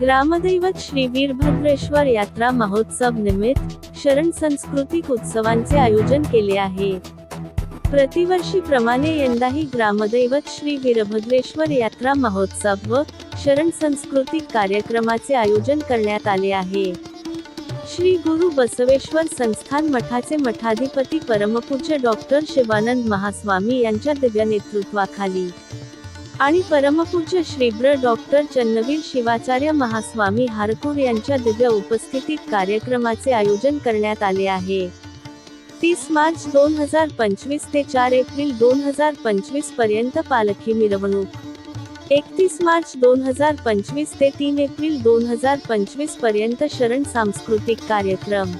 ग्रामदैवत श्री वीरभद्रेश्वर यात्रा महोत्सव निमित्त शरण सांस्कृतिक उत्सवांचे आयोजन केले आहे. प्रतिवर्षीप्रमाणे यंदाही ग्रामदैवत श्री वीरभद्रेश्वर यात्रा महोत्सव व शरण सांस्कृतिक कार्यक्रमाचे आयोजन करण्यात आले आहे. श्री गुरु बसवेश्वर संस्थान मठाचे मठाधिपती परमपूज्य डॉक्टर शिवानंद महास्वामी यांच्या दिव्य नेतृत्वाखाली आणि परमपूज्य श्रीब्र डॉक्टर चन्नवीर शिवाचार्य महास्वामी हारकूर यांच्या दिव्य उपस्थितीत कार्यक्रमाचे आयोजन करण्यात आले आहे. तीस मार्च दोन हजार पंचवीस ते चार एप्रिल दोन हजार पंचवीसपर्यंत पालखी मिरवणूक. एकतीस मार्च दोन हजार पंचवीस ते तीन एप्रिल दोन हजार पंचवीसपर्यंत शरण सांस्कृतिक कार्यक्रम.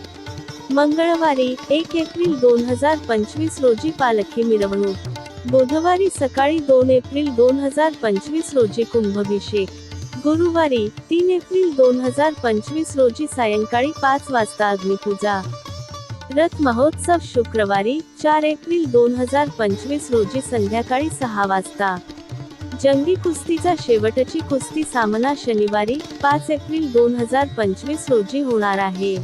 मंगळवारी एक एप्रिल दोन हजार पंचवीस रोजी पालखी मिरवणूक. बुधवारी सकाळी दोन एप्रिल दोन हजार पंचवीस रोजी कुंभभिषेक गुरुवारी तीन एप्रिल दोन हजार पंचवीस रोजी सायंकाळी पाच वाजता अग्निपूजा. रथ महोत्सव शुक्रवारी चार एप्रिल दोन हजार पंचवीस रोजी संध्याकाळी सहा वाजता. जंगी कुस्तीचा शेवटची कुस्ती सामना शनिवारी पाच एप्रिल दोन हजार पंचवीस रोजी होणार आहे.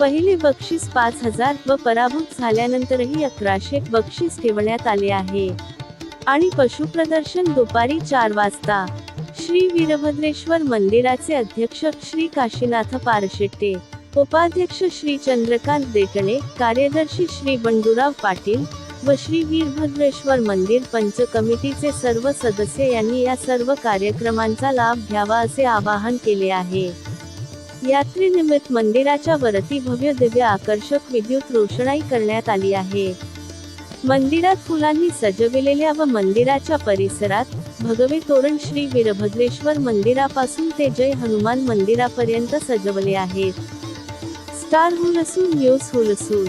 पहिले बक्षीस पाच हजार व पराभूत झाल्यानंतरही अकराशे बक्षीस ठेवण्यात आले आहे. आणि पशुप्रदर्शन दुपारी चार वाजता श्री वीरभद्रेश्वर मंदिराचे अध्यक्ष श्री काशीनाथ पारशेट्टे उपाध्यक्ष श्री चंद्रकांत देटणे कार्यदर्शी श्री बंडूराव पाटील व श्री वीरभद्रेश्वर मंदिर पंच कमिटीचे सर्व सदस्य यांनी या सर्व कार्यक्रमांचा लाभ घ्यावा असे आवाहन केले आहे. यात्रेनिमित्त मंदिराच्या वरती भव्य दिव्य आकर्षक विद्युत रोषणाई करण्यात आली आहे. मंदिरात फुलांनी सजविलेल्या व मंदिराच्या परिसरात भगवे तोरण श्री वीरभद्रेश्वर मंदिरापासून ते जय हनुमान मंदिरापर्यंत सजवले आहेत. Star Hulsoor news Hulsoor